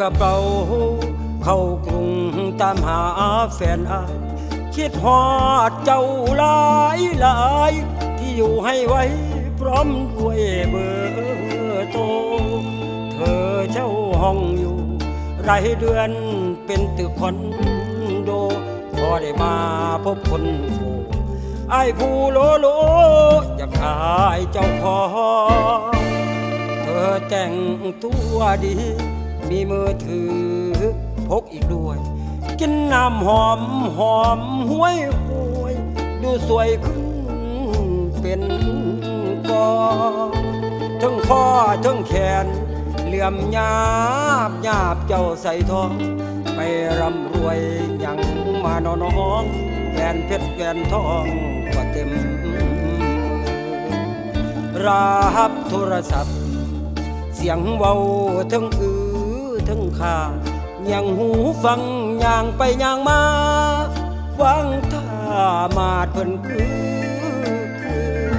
กระเป๋า เข้ากรุงตามหาแฟนอายคิดฮอดเจ้าหลายหลาย ที่อยู่ให้ไว้พร้อมด้วยเบอร์โทรเธอเช่าห้องอยู่ รายเดือนเป็นตึกคอนโด พอได้มาพบคนโกไอ้ผู้โลโลอยากขายเจ้าของเธอแต่งตัวดี มีมือถือพกอีกด้วย กินน้ำหอมหอมห้วยห้วย ดูสวยขึ้นเป็นกอทั้งคอทั้งแขน เหลื่อมหยาบหยาบเจ้าใส่ทอง ไปร่ำรวยยังมานอน้องแหวนเพชรแหวนทองก็เต็มรับโทรศัพท์ เสียงเว้าทั้งอือั้งขายังหูฟังย่างไปย่างมาฟังท่ามาดเพิ่นคือคือ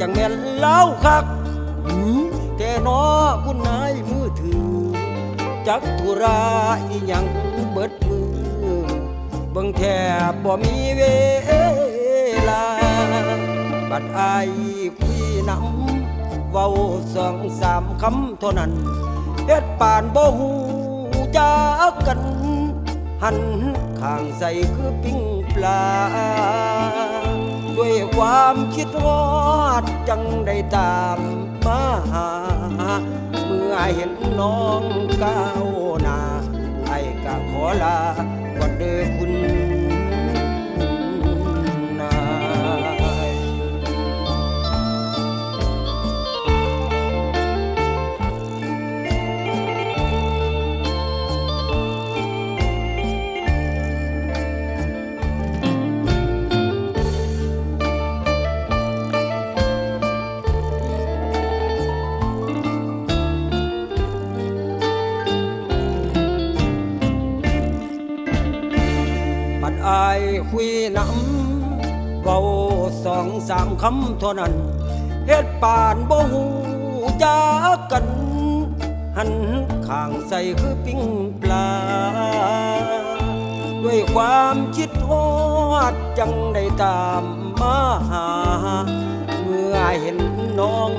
จังแม่นเล่าคักแต่นอคุณนายมือถือ จักธุระอีหยังเบิดมือเบิ่งแทบบ่มีเวลา บัดอายคุยนำเว้าสองสามคำเท่านั้น เฮ็ดป่านบ่ฮู้จักกัน หันข้างใส่คือปิ้งปลา ด้วยความคิดฮอดจังได้ตามมาหา เมื่อเห็นน้องก้าวหน้าไอ้ก็ขอลา ปัดอายคุยน้ำเบาสองสามคำเท่านั้นเฮ็ดป่านบ่หูจักกัน หันข้างใส่คือปิ้งปลา ด้วยความคิดฮอดจังได้ตามมาหา เมื่อเห็นน้อง